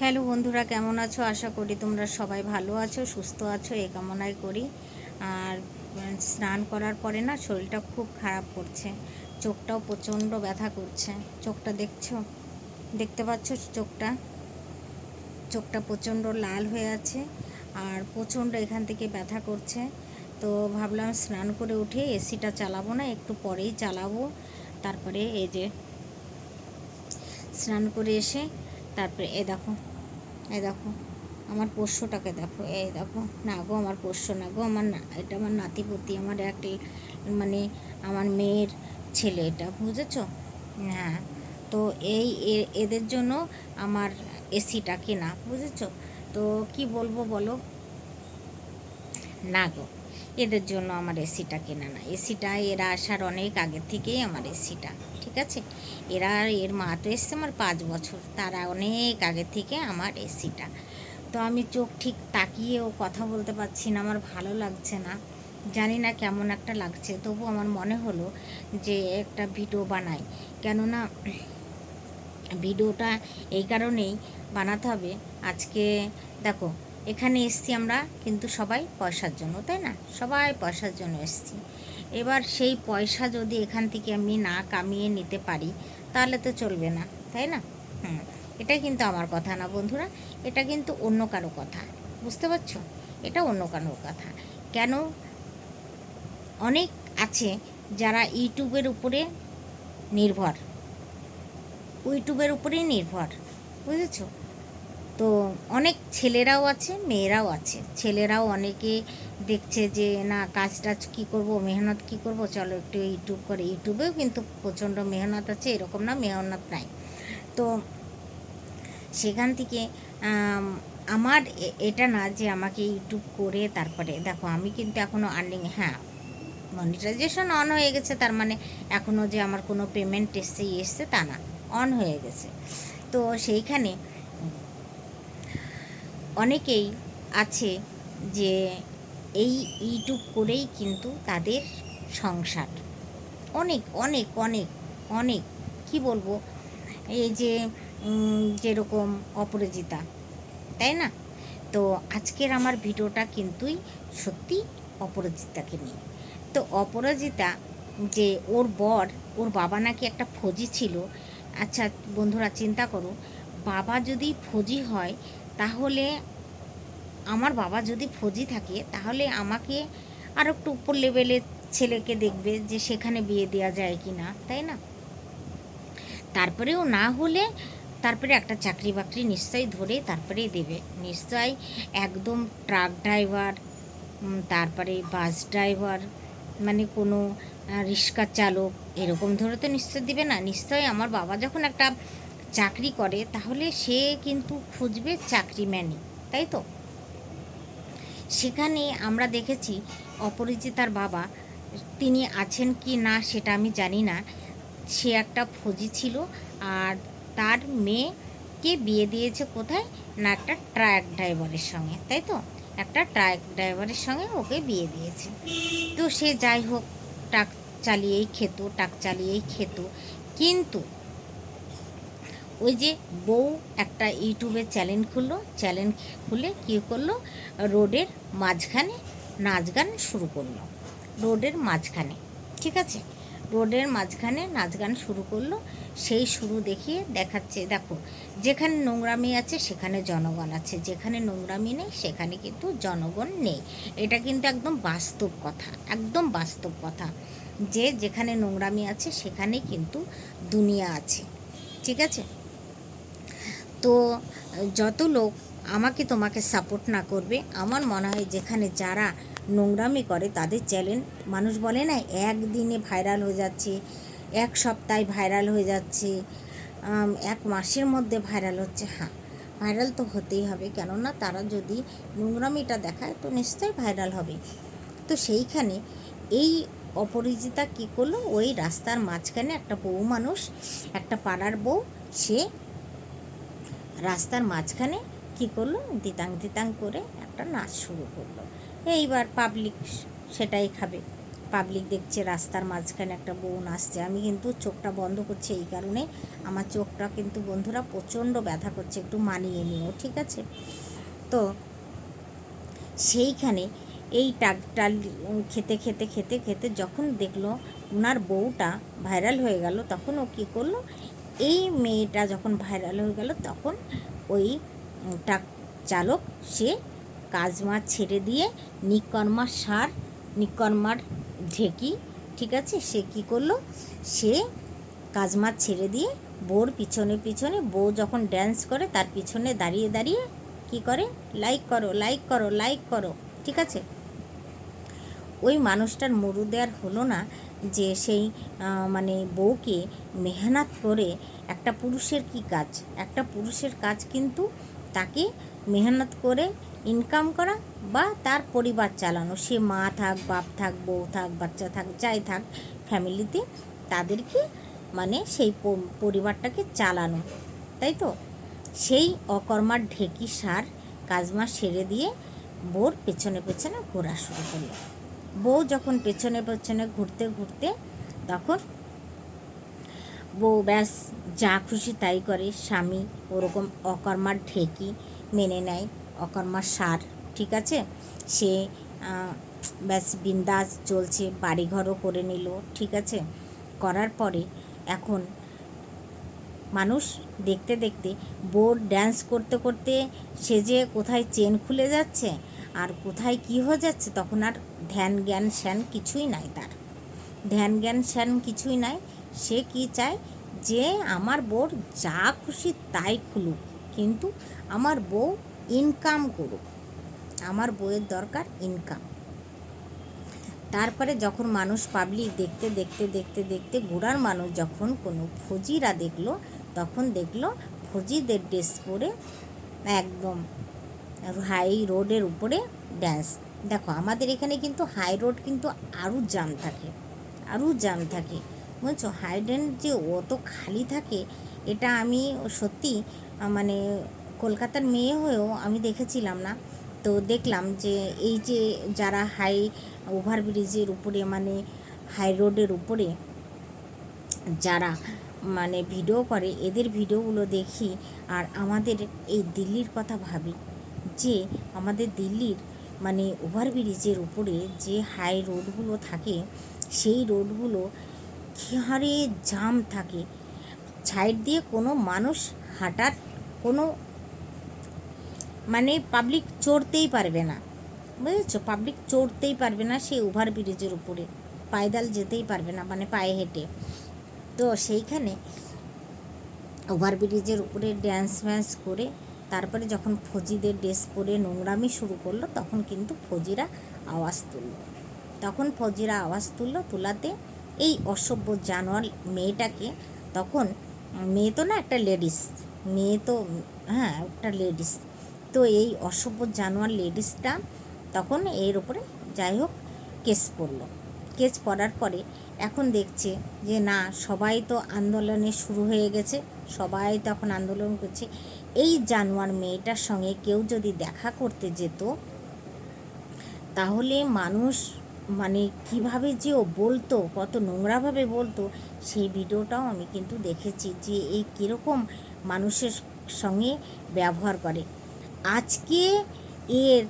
Hello বন্ধুরা, কেমন আছো? আশা করি তোমরা সবাই ভালো আছো, সুস্থ আছো এই কামনাই করি। আর স্নান করার পরে না শরীরটা খুব খারাপ করছে, চোখটাও প্রচণ্ড ব্যথা করছে। চোখটা দেখছ? দেখতে পাচ্ছ চোখটা? চোখটা প্রচণ্ড লাল হয়ে আছে আর প্রচণ্ড এখান থেকে ব্যথা করছে। তো ভাবলাম স্নান করে উঠে এসিটা চালাবো না, একটু পরেই চালাবো। তারপরে এই যে স্নান করে এসে তারপরে, এ দেখো এ দেখো, আমার পোষ্যটাকে দেখো এই দেখো, না গো, আমার পোষ্য না গো, আমার না, এটা আমার নাতিপতি, আমার এক মানে আমার মেয়ের ছেলে এটা, বুঝেছ? হ্যাঁ তো এই এদের জন্য আমার এসিটা কেনা, বুঝেছ? তো কি বলব বলো? না গো, এদের জন্য আমার এসিটা কেনা না, এসিটা এরা আসার অনেক আগের থেকেই আমার এসিটা। আছে এরা এর মা তো এসছে আমার পাঁচ বছর। তারা অনেক আগে থেকে আমার এসিটা। তো আমি চোখ ঠিক তাকিয়েও কথা বলতে পারছি না, আমার ভালো লাগছে না। জানি না কেমন একটা লাগছে, তবু আমার মনে হলো যে একটা ভিডিও বানাই। কেননা ভিডিওটা এই কারণেই বানাতে হবে। আজকে দেখো, এখানে এসছি আমরা কিন্তু সবাই পয়সার জন্য, তাই না? সবাই পয়সার জন্য এসছি। এবার সেই পয়সা যদি এখান থেকে আমি না কামিয়ে নিতে পারি, তাহলে তো চলবে না, তাই না? হুম, এটা কিন্তু আমার কথা না বন্ধুরা, এটা কিন্তু অন্য কারও কথা, বুঝতে পারছ? এটা অন্য কারোর কথা। কেন? অনেক আছে যারা ইউটিউবের উপরে নির্ভর, ইউটিউবের উপরেই নির্ভর, বুঝেছ? তো অনেক ছেলেরাও আছে, মেয়েরাও আছে। ছেলেরাও অনেকে দেখছে যে, না কাজ টাজ কী করব, মেহনত কী করব, চলো একটু ইউটিউব করে। ইউটিউবেও কিন্তু প্রচণ্ড মেহনত আছে, এরকম না, মেহনত নাই। তো সেখান থেকে আমার এটা না যে আমাকে ইউটিউব করে তারপরে, দেখো আমি কিন্তু এখনও আর্নিং হ্যাঁ মনিটাইজেশন অন হয়ে গেছে, তার মানে এখনও যে আমার কোনো পেমেন্ট এসছে এসছে তা না অন হয়ে গেছে। তো সেইখানে অনেকেই আছে যে এই ইউটিউব করেই কিন্তু তাদের সংসার। অনেক অনেক অনেক অনেক। কি বলব? এই যে যেরকম অপরাজিতা, তাই না? তো আজকের আমার ভিডিওটা কিন্তুই সত্যি অপরাজিতাকে নিয়ে। তো অপরাজিতা যে ওর বর, ওর বাবা নাকি একটা ফৌজি ছিল আচ্ছা বন্ধুরা চিন্তা করো, বাবা যদি ফৌজি হয় তাহলে আমার বাবা যদি ফৌজি থাকে, তাহলে আমাকে আর একটু উপর লেভেলের ছেলেকে দেখবে যে সেখানে বিয়ে দেওয়া যায় কি না তাই না? তারপরেও না হলে তারপরে একটা চাকরি বাকরি নিশ্চয়ই ধরে তারপরে দেবে। নিশ্চয়ই একদম ট্রাক ড্রাইভার তারপরে বাস ড্রাইভার মানে কোনো রিক্সা চালক, এরকম ধরে তো নিশ্চয় দিবে না। নিশ্চয়ই আমার বাবা যখন একটা চাকরি করে, তাহলে সে কিন্তু খুঁজবে চাকরি চাকরিম্যানই তাই তো? সেখানে আমরা দেখেছি অপরিচিতার বাবা, তিনি আছেন কি না সেটা আমি জানি না। সে একটা ফৌজি ছিল আর তার মেয়েকে বিয়ে দিয়েছে কোথায়? না, একটা ট্রাক ড্রাইভারের সঙ্গে, তাই তো? একটা ট্রাক ড্রাইভারের সঙ্গে ওকে বিয়ে দিয়েছে। তো সে যাই হোক টাক চালিয়েই খেত টাক চালিয়েই খেত। কিন্তু ওই যে বউ একটা ইউটিউবে চ্যানেল খুললো, চ্যানেল খুলে কী করল? রোডের মাঝখানে নাচ গান শুরু করল। রোডের মাঝখানে, ঠিক আছে? রোডের মাঝখানে নাচ গান শুরু করল। সেই শুরু দেখিয়ে দেখাচ্ছে, দেখো, যেখানে নোংরামি আছে সেখানে জনগণ আছে, যেখানে নোংরামি নেই সেখানে কিন্তু জনগণ নেই। এটা কিন্তু একদম বাস্তব কথা, একদম বাস্তব কথা। যে যেখানে নোংরামি আছে সেখানে কিন্তু দুনিয়া আছে, ঠিক আছে? তো, যত লোক আমাকে তোমাকে সাপোর্ট না করবে, আমার মনে হয় যেখানে যারা নোংরামি করে তাদের চ্যালেঞ্জ মানুষ বলে না, একদিনে ভাইরাল হয়ে যাচ্ছে, এক সপ্তাহে ভাইরাল হয়ে যাচ্ছে এক মাসের মধ্যে ভাইরাল হচ্ছে হ্যাঁ ভাইরাল তো হতেই হবে, কেননা তারা যদি নোংরামিটা দেখায় তো নিশ্চয়ই ভাইরাল হবে। তো সেইখানে এই অপরিচিতা কী করল? ওই রাস্তার মাঝখানে একটা বউ মানুষ, একটা পাড়ার বউ, সে রাস্তার মাঝখানে কী করল? দিতাং দিতাং করে একটা নাচ শুরু করল। এইবার পাবলিক সেটাই খাবে। পাবলিক দেখছে রাস্তার মাঝখানে একটা বউ আসছে আমি কিন্তু চোখটা বন্ধ করছি এই কারণে। আমার চোখটা কিন্তু বন্ধুরা প্রচণ্ড ব্যথা করছে, একটু মানিয়ে নিও, ঠিক আছে? তো সেইখানে এই টাকটা খেতে খেতে খেতে খেতে যখন দেখল ওনার বউটা ভাইরাল হয়ে গেল, তখন ও কী করল? এই মেয়েটা যখন ভাইরাল হয়ে গেল, তখন ওই টাক চালক, সে কাজ মাছ ছেড়ে দিয়ে নিকর্মার সার, নিকর্মার ঢেকি, ঠিক আছে, সে কি করল? সে কাজ মাছ ছেড়ে দিয়ে বউর পিছনে পিছনে, বউ যখন ড্যান্স করে, তার পিছনে দাঁড়িয়ে দাঁড়িয়ে কি করে? লাইক করো লাইক করো লাইক করো, ঠিক আছে? ওই মানুষটার মরু দেওয়ার হলো না যে সেই মানে বউকে মেহনত করে একটা পুরুষের কি কাজ? একটা পুরুষের কাজ কিন্তু তাকে মেহনত করে ইনকাম করা বা তার পরিবার চালানো। সে মা থাক, বাপ থাক, বউ থাক, বাচ্চা থাক, যাই থাক, ফ্যামিলিতে তাদেরকে মানে সেই পরিবারটাকে চালানো। তাই তো? সেই অকর্মার ঢেকি সার কাজমা সেরে দিয়ে বোর পেছনে পেছনে ঘোরা শুরু করল। বউ যখন পেছনে পেছনে ঘুরতে ঘুরতে তখন বউ ব্যাস যা খুশি তাই করে, স্বামী ওরকম অকর্মার ঢেকি মেনে নেয়, অকর্মার সার, ঠিক আছে? সে ব্যাস বিন্দাস চলছে, বাড়িঘরও করে নিল, ঠিক আছে? করার পরে এখন মানুষ দেখতে দেখতে বোর ড্যান্স করতে করতে সে যে কোথায় চেন খুলে যাচ্ছে আর কোথায় কি হয়ে যাচ্ছে তখন আর ধ্যান জ্ঞান শ্যান কিছুই নাই তার। ধ্যান জ্ঞান শ্যান কিছুই নাই, সে কি চায়? যে আমার বউর যা খুশি তাই খুলুক, কিন্তু আমার বউ ইনকাম করুক। আমার বউয়ের দরকার ইনকাম তারপরে যখন মানুষ পাবলিক দেখতে দেখতে দেখতে দেখতে ঘোড়ার মানুষ যখন কোনো ফজিরা দেখল, তখন দেখল ফজিদের ড্রেস পরে একদম হাই রোডের উপরে ড্যান্স দেখো, আমাদের এখানে কিন্তু হাই রোড কিন্তু আরও জাম থাকে আরও জাম থাকে। বুঝছ? হাইডেন যে অত খালি থাকে, এটা আমি সত্যি মানে কলকাতার মেয়ে হয়েও আমি দেখেছিলাম না। তো দেখলাম যে এই যে যারা হাই ওভারব্রিজের উপরে মানে হাই রোডের উপরে যারা মানে ভিডিও করে, এদের ভিডিওগুলো দেখি, আর আমাদের এই দিল্লির কথা ভাবি। যে আমাদের দিল্লির মানে ওভারব্রিজের উপরে যে হাই রোডগুলো থাকে, সেই রোডগুলো কী হারে জাম থাকে। সাইড দিয়ে কোনো মানুষ হাঁটার কোনো মানে পাবলিক চড়তেই পারবে না। বুঝেছ? পাবলিক চড়তেই পারবে না সেই ওভার ব্রিজের উপরে। পায়দাল যেতেই পারবে না মানে পায়ে হেঁটে। তো সেইখানে ওভার ব্রিজের উপরে ড্যান্স ফ্যান্স করে তারপরে যখন ফজিদের ড্রেস পরে নোংরামি শুরু করল, তখন কিন্তু ফজিরা আওয়াজ তুলল। তখন ফজিরা আওয়াজ তুললো তোলাতে। এই অসভ্য জানোয়ার মেয়েটাকে তখন, মেয়ে তো না একটা লেডিস, মেয়ে তো হ্যাঁ একটা লেডিস। তো এই অসভ্য জানোয়ার লেডিসটা তখন এর ওপরে যাই হোক কেস পড়ল। কেস পড়ার পরে এখন দেখছে যে না, সবাই তো আন্দোলনে শুরু হয়ে গেছে, সবাই তখন আন্দোলন করছে। এই জানোয়ার মেয়েটার সঙ্গে কেউ যদি দেখা করতে যেত, তাহলে মানুষ মানে কীভাবে যে ও বলতো, কত নোংরাভাবে বলতো, সেই ভিডিওটাও আমি কিন্তু দেখেছি যে এই কীরকম মানুষের সঙ্গে ব্যবহার করে। আজকে এর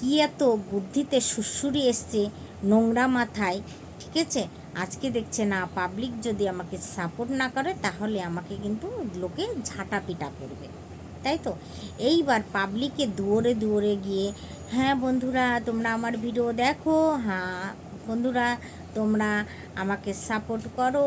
কি এত বুদ্ধিতে সুসুরি এসছে নোংরা মাথায়, ঠিক আছে? আজকে দেখছে না পাবলিক যদি আমাকে সাপোর্ট না করে, তাহলে আমাকে কিন্তু লোকে ঝাঁটা পিটা করবে। তাই তো? এইবার পাবলিকে দুয়ারে দুয়ারে গিয়ে হ্যাঁ বন্ধুরা, তোমরা আমার ভিডিও দেখো। হ্যাঁ বন্ধুরা, তোমরা আমাকে সাপোর্ট করো।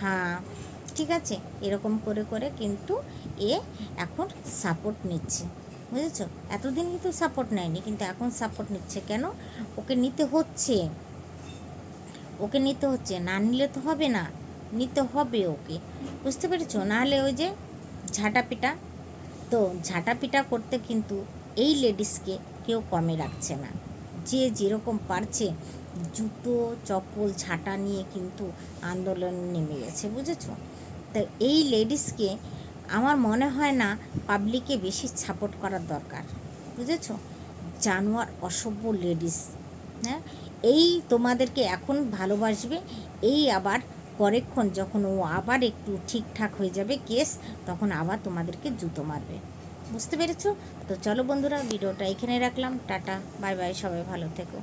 হ্যাঁ ঠিক আছে? এরকম করে করে কিন্তু এ এখন সাপোর্ট নিচ্ছে। বুঝেছ? এতদিন কিন্তু সাপোর্ট নেয়নি, কিন্তু এখন সাপোর্ট নিচ্ছে। কেন? ওকে নিতে হচ্ছে। ওকে নিতে হচ্ছে, না নিলে তো হবে না, নিতে হবে ওকে। বুঝতে পেরেছ? নাহলে ওই যে ঝাঁটাপিটা, তো ঝাঁটাপিটা করতে কিন্তু এই লেডিসকে কেউ কমে রাখছে না। যে যেরকম পারছে জুতো, চপ্পল, ঝাঁটা নিয়ে কিন্তু আন্দোলন নেমে গেছে, বুঝেছ? তো এই লেডিসকে আমার মনে হয় না পাবলিকে বেশি সাপোর্ট করার দরকার, বুঝেছ? জানোয়ার অসভ্য লেডিস হ্যাঁ? এই তোমাদেরকে এখন ভালোবাসবে। এই আবার পরেক্ষণ যখন ও আবার একটু ঠিকঠাক হয়ে যাবে কেস, তখন আবার তোমাদেরকে জুতো মারবে। বুঝতে পেরেছ? তো চলো বন্ধুরা, ভিডিওটা এখানে রাখলাম। টাটা, বাই বাই, সবাই ভালো থেকো।